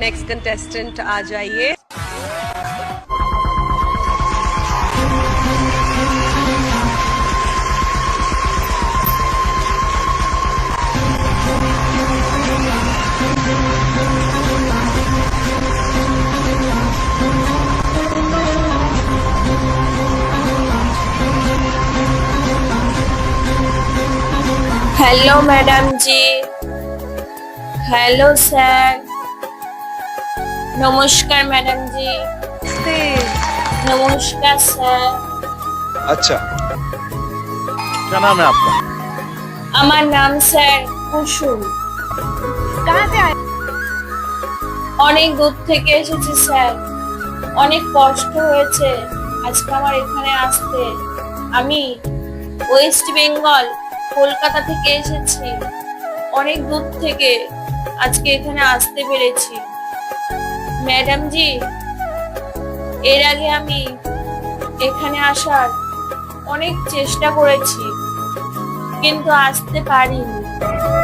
Next contestant आ जाइए। Hello madam ji hello sir নমস্কার ম্যাডাম জি নমস্কার স্যার अच्छा क्या नाम है आपका আমার নাম স্যার কুসুম অনেক দূর থেকে এসেছি স্যার অনেক কষ্ট হয়েছে আজকে আমার এখানে আসতে আমি ওয়েস্ট বেঙ্গল কলকাতা থেকে এসেছি অনেক দূর থেকে আজকে এখানে আসতে পেরেছি ম্যাডাম জি এর আগে আমি এখানে আসার অনেক চেষ্টা করেছি কিন্তু আসতে পারিনি।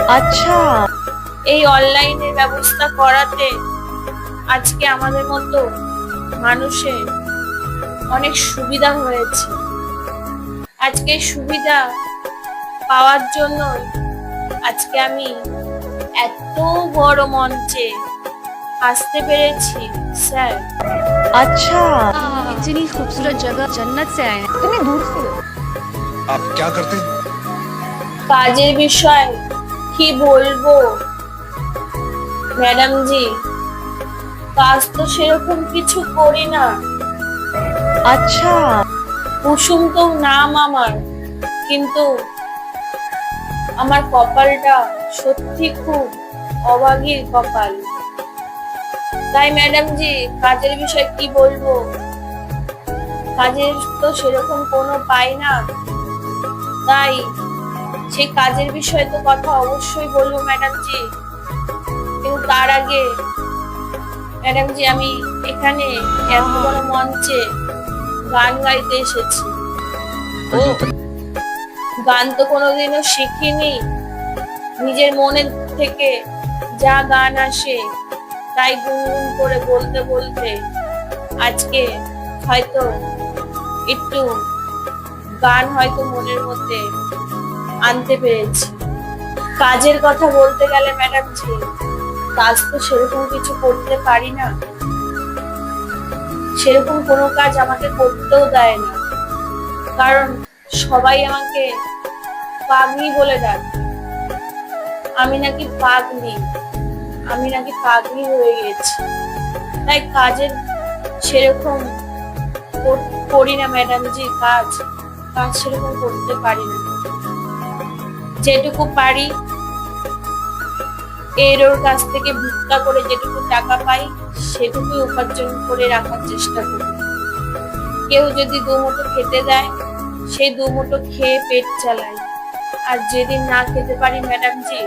আচ্ছা। এই অনলাইনের ব্যবস্থা করাতে আজকে আমাদের মতো মানুষের অনেক সুবিধা হয়েছে। আজকে সুবিধা পাওয়ার জন্য আজকে আমি এত বড় মঞ্চে আসতে পেরেছি স্যার अच्छा इतनी खूबसूरत जगह जन्नत से आए हैं इतनी दूर से आप क्या करते हैं কাজের বিষয় কি বলবো ম্যাডাম জি কাজ তো সেরকম কিছু করি না अच्छा কুসুম তো নাম আমার কিন্তু আমার কপালটা সত্যি খুব অভাগীর কপাল তাই ম্যাডাম জি কাজের বিষয় কি বলব? কাজের তো সেরকম কোনো পাই না। তাই সেই কাজের বিষয়ে তো কথা অবশ্যই বলব ম্যাডাম জি কিন্তু তার আগে ম্যাডাম জি আমি এখানে এত বড় মঞ্চে গান গাইতে এসেছি। ও। গান তো কোনোদিনও শিখিনি। নিজের মনের থেকে যা গান আসে তাই গুনগুন করে বলতে বলতে আজকে হয়তো একটু গান হয়তো মনের মধ্যে আনতে পেরেছি। কাজের কথা বলতে গেলে ম্যাডাম যে কাজ তো সেরকম কিছু করতে পারি না। সেরকম কোনো কাজ আমাকে করতেও দেয় না। কারণ সবাই আমাকে পাগলি বলে ডাকে। আমি নাকি পাগলি। আমি নাকি পাগলি হয়ে গেছি। তাই কাজের সেরকম করি না, ম্যাডাম জি, কাজ। কাজ সেরকম করতে পারি না। যেটুকু পারি এর ওর কাছ থেকে ভিক্ষা করে যেটুকু টাকা পাই, সেটুকুই উপার্জন করে রাখার চেষ্টা করি। কেউ যদি দুমুঠো খেতে দেয়, সেই দুমুঠো খেয়ে পেট চালাই আর যেদিন না খেতে পারি, ম্যাডাম জি,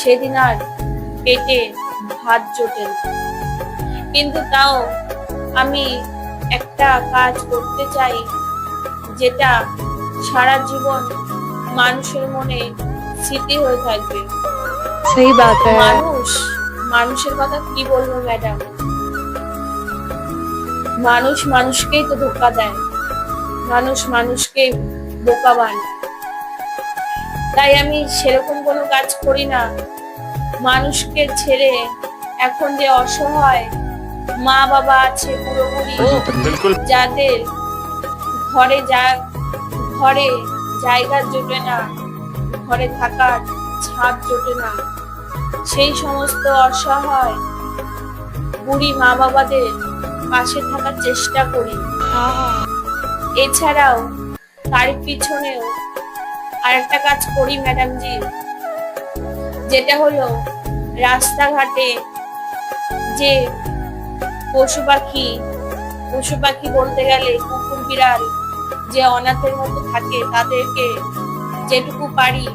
সেদিন আর পেটে ভাত জোটে কিন্তু তাও আমি একটা কাজ করতে চাই যেটা সারা জীবন মানুষের মনে স্মৃতি হয়ে থাকবে। সেই মানুষ মানুষের কথা কি বলব ম্যাডাম? মানুষ মানুষকেই তো ধোকা দেয়। মানুষ মানুষকে বোকা বান তাই আমি সেরকম কোনো কাজ করি না। মানুষকে ছেড়ে এখন যে অসহায় মা বাবা আছে পুরোপুরি যাদের ঘরে যা ঘরে জায়গা জোটে না ঘরে থাকার ছাদ জোটে না সেই সমস্ত অসহায় বুড়ি মা বাবাদের পাশে থাকার চেষ্টা করি। এছাড়াও তার পিছনেও আরেকটা কাজ করি ম্যাডামজি। যেটা হলো রাস্তাঘাটে যে পশু পাখি পশু পাখি বলতে গেলে কুকুর বিড়াল যে অনাথের মতো থাকে তাদেরকে যেটুকু পারি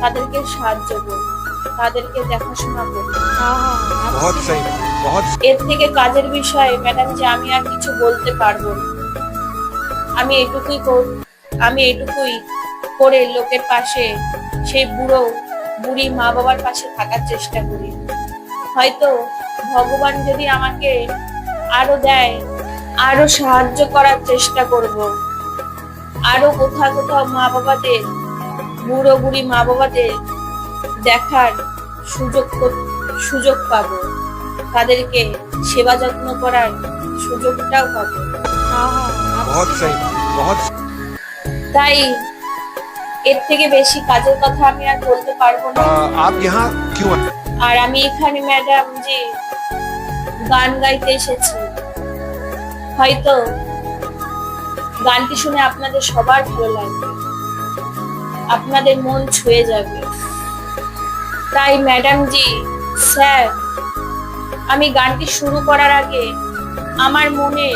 তাদেরকে সাহায্য করি তাদেরকে দেখাশোনা করি এর থেকে কাজের বিষয়ে ম্যাডাম যে আমি আর কিছু বলতে পারব না। আমি এটুকুই আমি এটুকুই করে লোকের পাশে সেই বুড়ো বুড়ি মা বাবার পাশে থাকার চেষ্টা করি। হয়তো ভগবান যদি আমাকে আরও দেয় আরও সাহায্য করার চেষ্টা করব। আরও কোথাও কোথাও মা বাবাদের বুড়ো বুড়ি মা বাবাদের দেখার সুযোগ সুযোগ পাব। তাদেরকে সেবা যত্ন করার সুযোগটাও পাবো। তাই এর থেকে বেশি কাজের কথা আমি আর বলতে পারব না। আর আমি এখানে ম্যাডাম যে গান গাইতে এসেছি হয়তো গানটি শুনে আপনাদের সবার ভালো লাগবে। আপনাদের মন ছুঁয়ে যাবে। তাই ম্যাডাম জি স্যার আমি গানটি শুরু করার আগে আমার মনে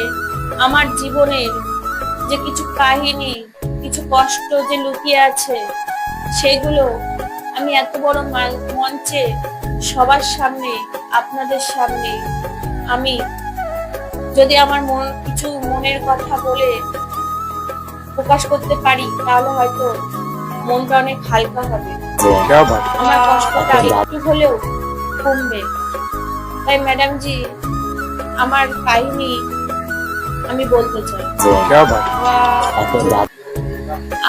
আমার জীবনের যে কিছু কাহিনী কিছু কষ্ট যে লুকিয়ে আছে সেগুলো আমি এত বড় মঞ্চে সবার সামনে আপনাদের সামনে আমি যদি আমার মন কিছু মনের কথা বলে প্রকাশ করতে পারি তাহলে হয়তো মনটা অনেক হালকা হবে। আমার কষ্টটা একটু হলেও কমবে। তাই ম্যাডাম জি আমার কাহিনী আমি বলতে চাই।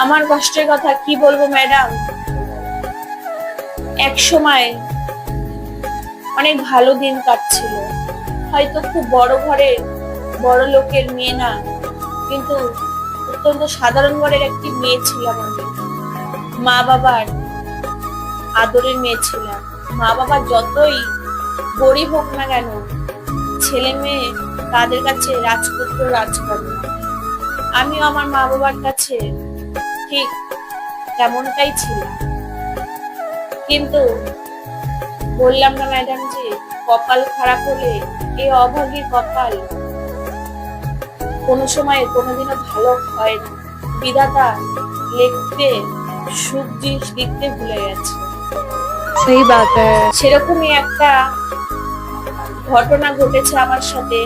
আমার কষ্টের কথা কি বলব, ম্যাডাম? এক সময় অনেক ভালো দিন কাটছিল। হয়তো খুব বড় ঘরের বড় লোকের মেয়ে না, কিন্তু অত্যন্ত সাধারণ ঘরের একটি মেয়ে ছিলাম আমি। মা বাবার আদরের মেয়ে ছিলাম। মা বাবা যতই গরিব হোক না কেন, ছেলে মেয়ে তাদের কাছে রাজপুত্র, রাজকন্যা। আমিও আমার মা বাবার কাছে ঠিক তেমনটাই ছিল। কিন্তু বললাম না ম্যাডাম যে কপাল খারাপ হলে এই অভাগী কপাল কোনো সময় কোনোদিনও ভালো হয় না। বিধাতা লিখতে সুখ জিনিস লিখতে ভুলে গেছে। সেই সেরকমই একটা ঘটনা ঘটেছে আমার সাথে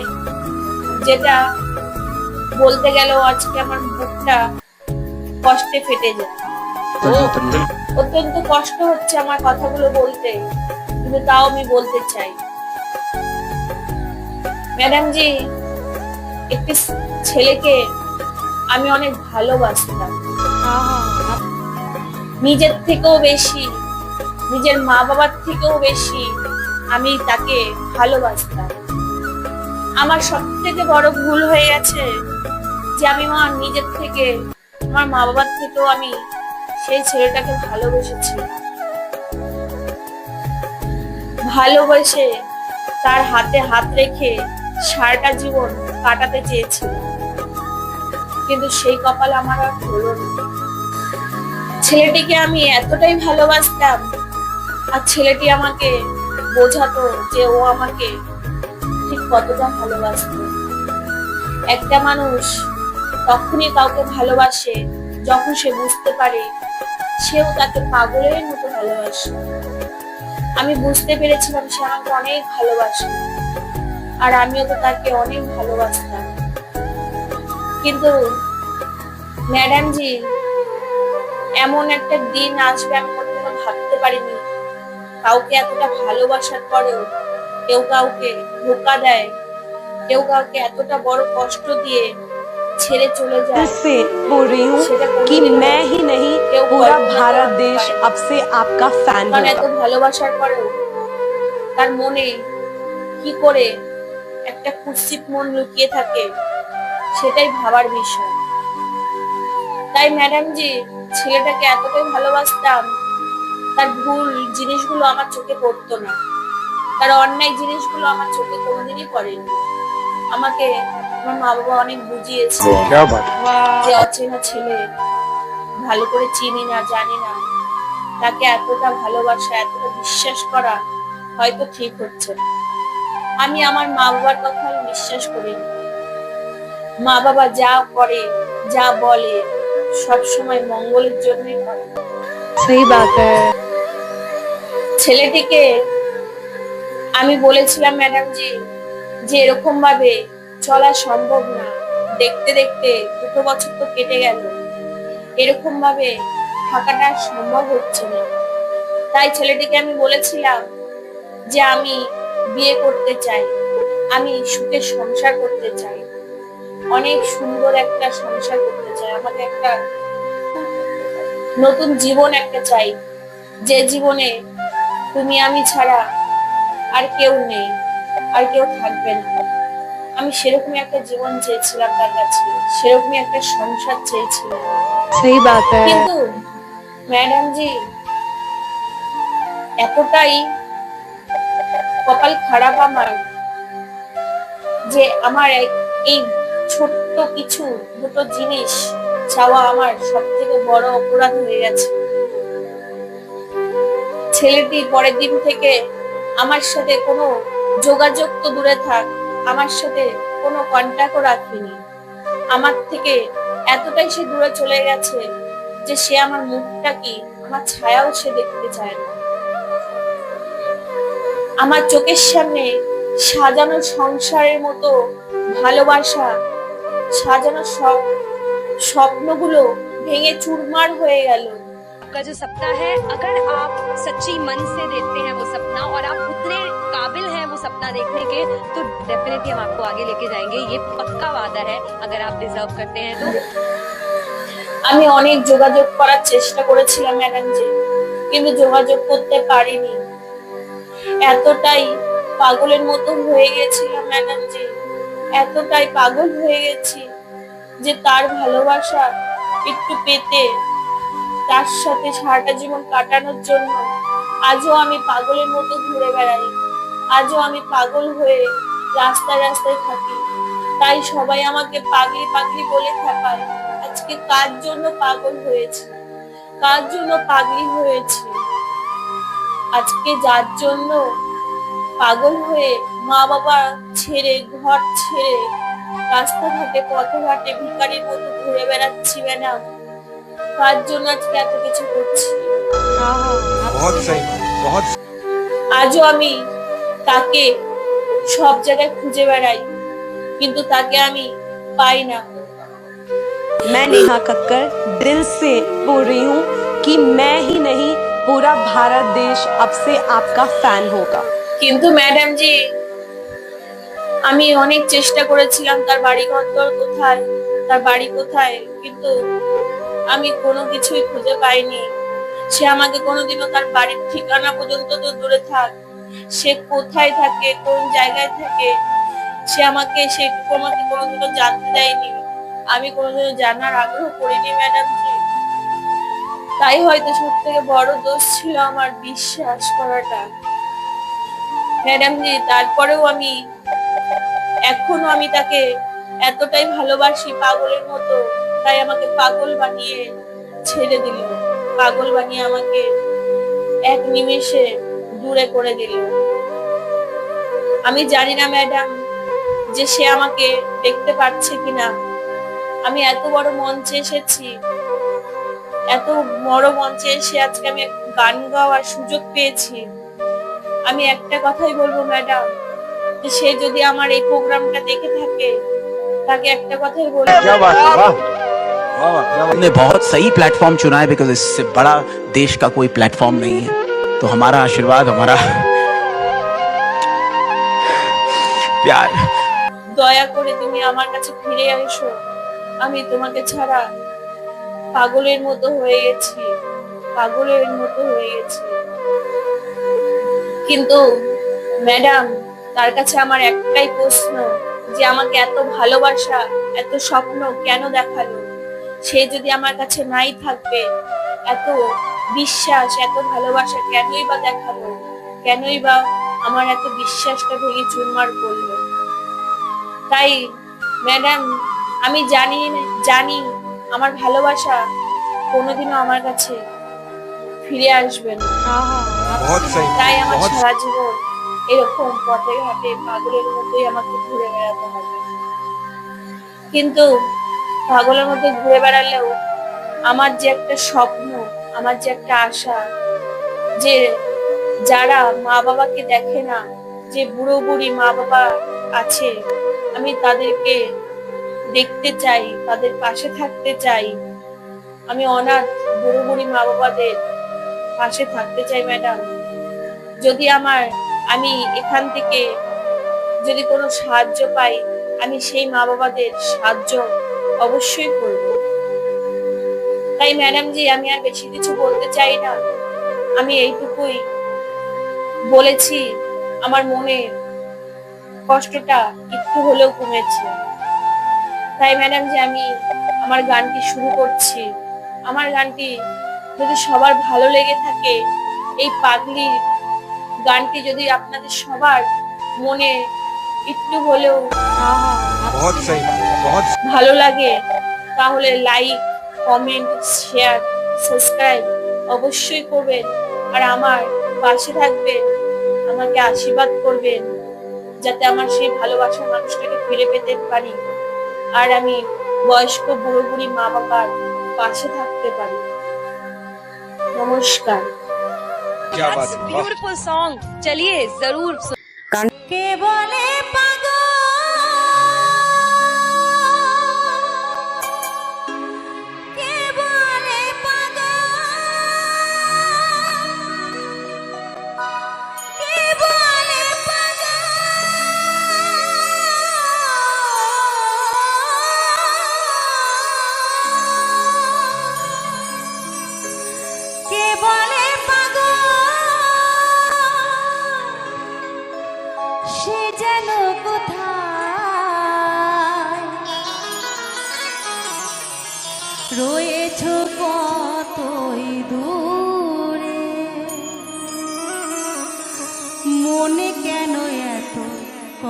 যেটা বলতে গেল আজকে আমার বুকটা কষ্টে ফেটে যায়। অত্যন্ত কষ্ট হচ্ছে আমার কথাগুলো বলতে কিন্তু তাও আমি বলতে চাই। ম্যাডাম জি একটি ছেলেকে আমি অনেক ভালোবাসতাম। নিজের থেকেও বেশি নিজের মা বাবার থেকেও বেশি আমি তাকে ভালোবাসতাম। আমার সব থেকে বড় ভুল হয়ে গেছে যে আমি আমার নিজের থেকে আমার মা বাবার থেকেও আমি সেই ছেলেটাকে ভালোবেসেছি। ভালোবেসে তার হাতে হাত রেখে সারাটা জীবন কাটাতে চেয়েছিল কিন্তু সেই কপাল আমার আর হলো না। ছেলেটিকে আমি এতটাই ভালোবাসতাম আর ছেলেটি আমাকে বোঝাতো যে ও আমাকে ঠিক কতটা ভালোবাসতো। একটা মানুষ তখনই কাউকে ভালোবাসে, যখন সে বুঝতে পারে সেও তাকে পাগলের মতো ভালোবাসে। আমি বুঝতে পেরেছিলাম সে আমাকে অনেক ভালোবাসে আর আমিও তো তাকে অনেক ভালোবাসতাম। কিন্তু ম্যাডাম জি, এমন একটা দিন আসবে আমি কখনো ভাবতে পারিনি। কাউকে এতটা ভালোবাসার পরেও কেউ কাউকে ধোকা দেয়, কেউ কাউকে এতটা বড় কষ্ট দিয়ে ছেড়ে চলে যায় से बोल रही हूँ সেটা कि কোনোদিনও मैं ही नहीं কেউ पूरा কল্পনা भारत করতে देश পারে না। अब से आपका फैन কারণ এত होगा ভালোবাসার পরেও তার মনে কি করে একটা কুৎসিত মন লুকিয়ে থাকে সেটাই ভাবার বিষয় তাই ম্যাডাম জি ছেলেটাকে এতটাই ভালোবাসতাম তার ভুল জিনিসগুলো আমার চোখে পড়তো না তার অন্যায় জিনিসগুলো আমার চোখে কোনোদিনই পড়েনি আমাকে আমার মা বাবা অনেক বুঝিয়েছে অচেনা ছেলে ভালো করে চিনি না জানি না। তাকে এতটা ভালোবাসা এতটা বিশ্বাস করা হয়তো ঠিক হচ্ছে আমি আমার মা বাবার কথা বিশ্বাস করি মা বাবা যা করে যা বলে সবসময় মঙ্গলের জন্যই করে। ছেলেটিকে আমি বলেছিলাম ম্যাডাম জি যে এরকম ভাবে চলা সম্ভব না। দেখতে দেখতে দুটো বছর তো কেটে গেল। এরকম ভাবে থাকাটা সম্ভব হচ্ছে না। তাই ছেলেটিকে আমি বলেছিলাম যে আমি বিয়ে করতে চাই। আমি সুখে সংসার করতে চাই। অনেক সুন্দর একটা সংসার করতে চাই। আমাকে একটা নতুন জীবন একটা চাই। যে জীবনে তুমি আমি ছাড়া আর কেউ নেই, আর কেউ থাকবে না। আমি সেরকমই একটা জীবন চেয়েছিলাম তার কাছে সেরকমই একটা সংসার চেয়েছিলাম। সেই বাত কিন্তু ম্যাডাম জি এতটাই কপাল খারাপ আমার যে আমার এই ছোট্ট কিছু দুটো জিনিস চাওয়া আমার সব থেকে বড় অপরাধ হয়ে গেছে। ছেলেটি পরের দিন থেকে আমার সাথে কোনো যোগাযোগ তো দূরে থাক আমার সাথে কোনো কন্ট্যাক্টও রাখেনি। আমার থেকে এতটাই সে দূরে চলে গেছে যে সে আমার মুখটা কি, আমার ছায়াও সে দেখতে চায় না। আমার চোখের সামনে সাজানো সংসারের মতো ভালোবাসা, সাজানো সব স্বপ্নগুলো ভেঙে চুরমার হয়ে গেল। आपका जो सपना है अगर आप सच्ची मन से देखते हैं वो सपना और आप उतने काबिल हैं वो सपना देखने के तो डेफिनेटली हम आपको आगे लेके जाएंगे ये पक्का वादा है अगर आप डिजर्व करते हैं तो আমি অনেক যোগাযোগ করার চেষ্টা করেছিলাম ম্যাডামজি কিন্তু যোগাযোগ করতে পারিনি এতটাই পাগলের মতো হয়ে গেছিলাম ম্যাডামজি এতটাই পাগল হয়ে গেছি যে তার ভালোবাসা একটু পেতে তার সাথে সারাটা জীবন কাটানোর জন্য আজও আমি পাগলের মতো ঘুরে বেড়াই। আজও আমি পাগল হয়ে রাস্তায় রাস্তায় থাকি। তাই সবাই আমাকে পাগলি পাগলি বলে থাকায় আজকে কার জন্য পাগল হয়েছে? কার জন্য পাগলি হয়েছে? আজকে যার জন্য পাগল হয়ে মা বাবা ছেড়ে, ঘর ছেড়ে রাস্তাঘাটে পথে ঘাটে ভিখারির মতো ঘুরে বেড়াচ্ছি ম্যাডাম। কার জন্য আজকে এত কিছু করছি बहुत सही बात बहुत আজও আমি তাকে সব জায়গায় খুঁজে বেড়াই কিন্তু তাকে আমি পাই না मैं नेहा कक्कर दिल से बोल रही हूँ कि मैं ही नहीं पूरा भारत देश अब से आपका फैन होगा কিন্তু ম্যাডাম জি আমি অনেক চেষ্টা করেছিলাম তার বাড়ি ঘর দর কোথায় তার বাড়ি কোথায় কিন্তু আমি কোনো কিছুই খুঁজে পাইনি। সে আমাকে কোনোদিনও তার বাড়ির ঠিকানা পর্যন্ত তো দূরে থাক। সে কোথায় থাকে, কোন জায়গায় থাকে, সে আমাকে সেটুকু আমাকে কোনোদিনও জানতে দেয়নি। আমি কোনোদিনও জানার আগ্রহ করিনি ম্যাডাম জি তাই হয়তো সব থেকে বড় দোষ ছিল আমার বিশ্বাস করাটা। ম্যাডাম জি তারপরেও আমি, এখনও আমি তাকে এতটাই ভালোবাসি পাগলের মতো, তাই আমাকে পাগল বানিয়ে ছেড়ে দিল। পাগল বানিয়ে আমাকে এক নিমেষে দূরে করে দিল। আমি জানি না, ম্যাডাম, যে সে আমাকে দেখতে পাচ্ছে কিনা। আমি এত বড় মঞ্চে এসেছি, এত বড় মঞ্চে এসে আজকে আমি গান গাওয়ার সুযোগ পেয়েছি। আমি একটা কথাই বলব, ম্যাডাম, যে সে যদি আমার এই প্রোগ্রামটা দেখে থাকে তাকে একটা কথাই বলবো क्या बात है वाह वाह वाह क्या बात हमने बहुत सही प्लेटफॉर्म चुना है बिकॉज इससे बड़ा देश का कोई प्लेटफॉर्म नहीं है तो हमारा आशीर्वाद हमारा प्यार দয়া করে তুমি আমার কাছে ফিরে এসো আমি তোমাকে ছাড়া পাগলের মতো হয়ে গেছি পাগলের মতো হয়ে গেছি কিন্তু ম্যাডাম তার কাছে আমার একটাই প্রশ্ন যে আমাকে এত ভালোবাসা এত স্বপ্ন কেন দেখাল? সে যদি আমার কাছে নাই থাকবে এত বিশ্বাস এত ভালোবাসা কেনই বা দেখাল? কেনই বা আমার এত বিশ্বাসটা ভেঙে চুরমার করল? তাই ম্যাডাম আমি জানি জানি আমার ভালোবাসা কোনোদিনও আমার কাছে ফিরে আসবে না। আচ্ছা। তাই আমার সারা জীবন এরকম পথে ঘাটে পাগলের মতোই আমাকে ঘুরে বেড়াতে হবে। কিন্তু পাগলের মধ্যে ঘুরে বেড়ালেও আমার যে একটা স্বপ্ন, আমার যে একটা আশা, যে যারা মা বাবাকে দেখে না, যে বুড়ো বুড়ি মা বাবা আছে, আমি তাদেরকে দেখতে চাই, তাদের পাশে থাকতে চাই। আমি অনাথ, বুড়ো বুড়ি মা বাবাদের পাশে থাকতে চাই, ম্যাডাম। যদি আমার আমি এখান থেকে যদি কোনো সাহায্য পাই, আমি সেই মা বাবাদের সাহায্য অবশ্যই করব। তাই ম্যাডাম জি আমি আর বেশি কিছু বলতে চাই না। আমি এইটুকুই বলেছি, আমার মনে কষ্টটা একটু হলেও কমেছে। তাই ম্যাডাম যে আমি আমার গানটি শুরু করছি। আমার গানটি যদি সবার ভালো লেগে থাকে, এই পাগলির গানটি যদি আপনাদের সবার মনে একটু হলেও আচ্ছা। ভালো লাগে তাহলে লাইক কমেন্ট শেয়ার সাবস্ক্রাইব অবশ্যই করবেন। আর আমার পাশে থাকবেন আমাকে আশীর্বাদ করবেন যাতে আমার সেই ভালোবাসার মানুষটাকে ফিরে পেতে পারি। আর আমি বয়স্ক বুড়ো বুড়ি মা বাবার পাশে থাকতে পারি। নমস্কার। क्या बात है? ब्यूटीफुल सॉन्ग चलिए ज़रूर सुन- কে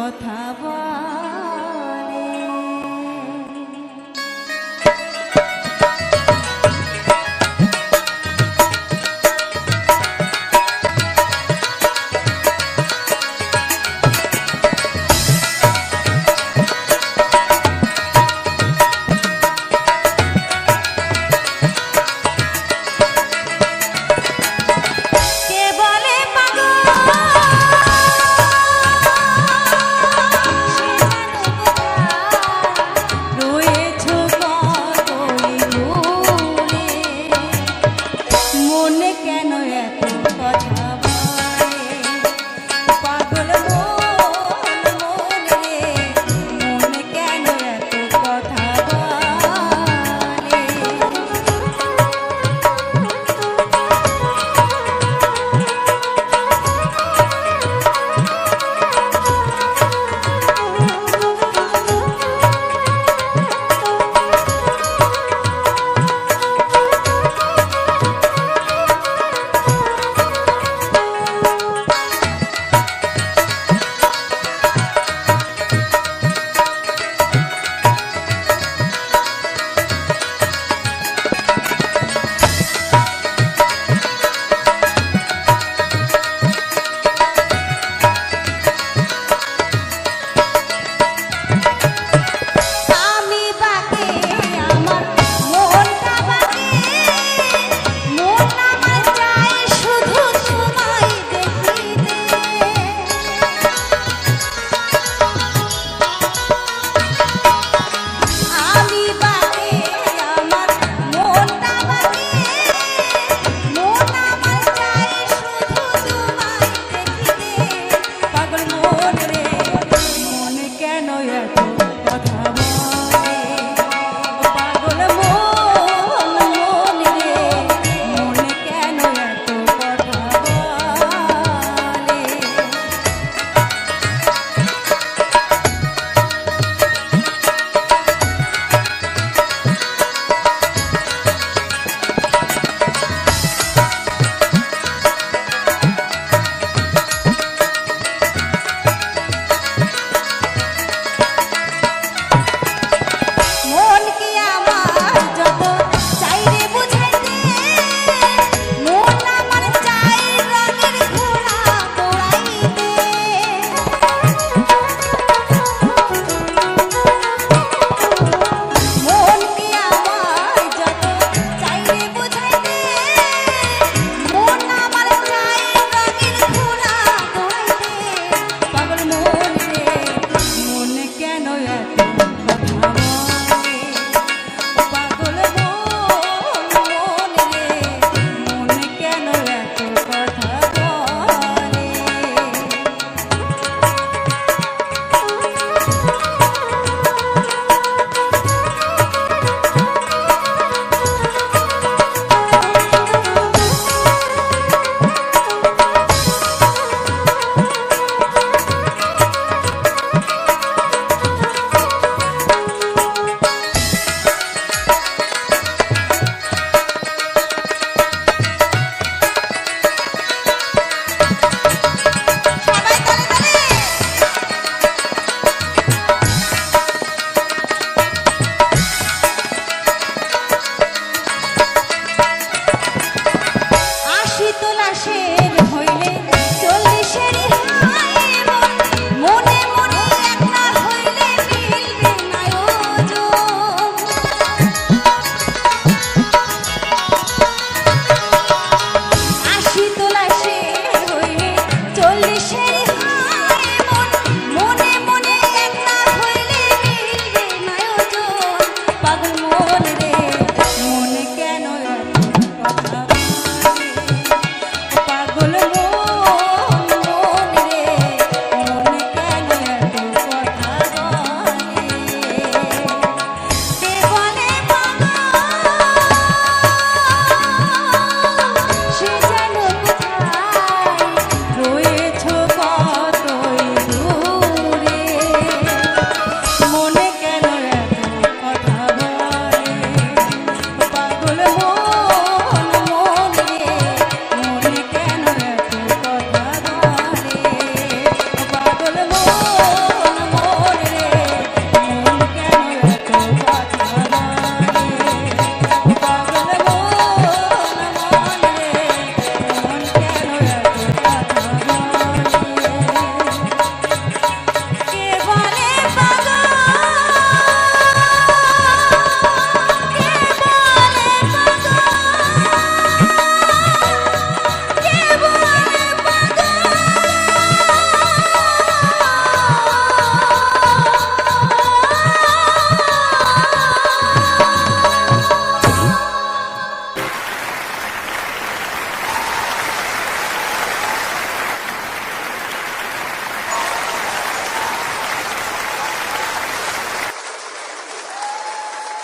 কথা বলে।